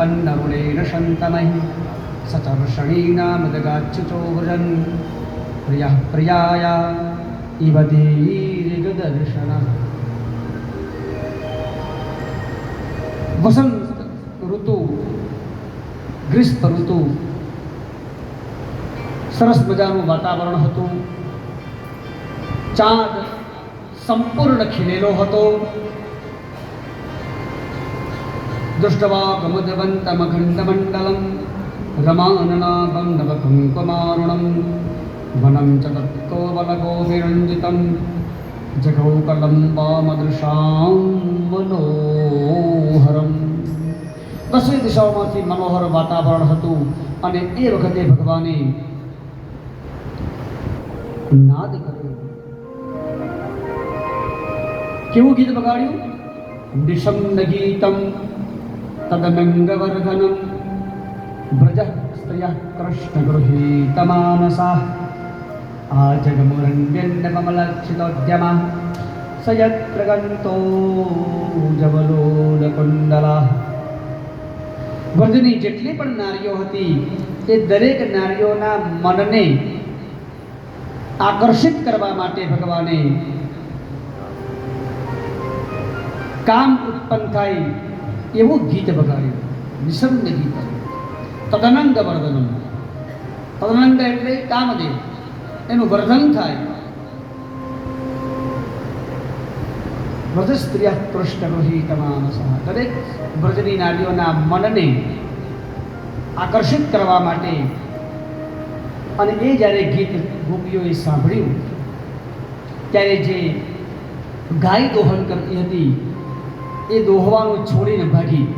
अन्नरुणेन शन्तमहि सचर्षणीनामदगाच्युतो व्रजन् प्रियः प्रियाय इव दीर्घदर्शनः વસંત ઋતુ ગ્રીષ્મ ઋતુ સરસ મજાનું વાતાવરણ હતું ચાંદ સંપૂર્ણ ખીલેલો હતો દૃષ્ટવા ગમદવંતમખંડમંડલમ રમાનનાભં નવકંકમારુણમ વனம் ચ તત્કોવલગોવિરંજિતમ જગૌકલમ વામદૃશાં મનોહરમ દસે દિશાઓમાંથી મનોહર વાતાવરણ હતું અને એ વખતે ભગવાને નાદ કર્યો કેવું ગીત બગાડ્યું નિશમ્ન ગીતમ તદનંગવર્ધનમ व्रजः स्त्रियः કૃષ્ણ ગૃહીતમાનસા स यत्र गन्तो જવલોલકુંડલા વ્રજની જેટલી પણ નારીઓ હતી તે દરેક નારીઓના મનને આકર્ષિત કરવા માટે ભગવાને કામ ઉત્પન્ન થાય એવું ગીત બગાડ્યું નિસંગ ગીત તદનંદ વર્ધનમ. તદનંદ એટલે કામદેવ. એનું વર્ધન થાય. વ્રજ સ્ત્રીય કૃષ્ણ રોહી માનસ દરેક વ્રજની નારીઓના મનને આકર્ષિત કરવા માટે અને એ જ્યારે ગીત ગોપીઓએ સાંભળ્યું, ત્યારે જે ગાય દોહન કરતી હતી એ દોહવાનું છોડીને ભાગી.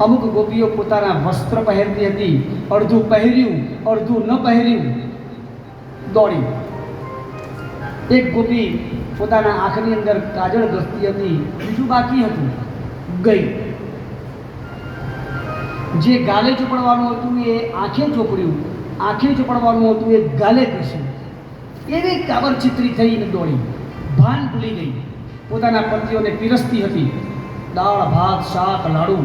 અમુક ગોપીઓ પોતાના વસ્ત્ર પહેરતી હતી. અડધું પહેર્યું, અડધું ન પહેર્યું. દોડી. એક ગોપી પોતાના આંખની અંદર કાજળ ઘસતી હતી. બીજું બાકી હતું. ગઈ. જે ગાલે ચોપડવાનું હતું એ આંખે ચોપડ્યું. આંખે ચોપડવાનું હતું એ ગાલે ઘસ્યું. એવી કાબર ચિત્રી થઈને દોડી. ભાન ભૂલી ગઈ. પોતાના પતિઓને પીરસતી હતી. દાળ, ભાત, શાક, લાડુ.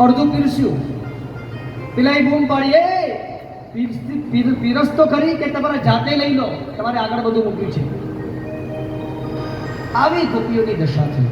અડધું પીરસ્યું. પેલા એ બૂમ પાડી, એ પીરસ ખરી કે તમારે જાતે લઈ લો. તમારે આગળ બધું મૂક્યું છે. આવી ગોપીઓની દશા થઈ.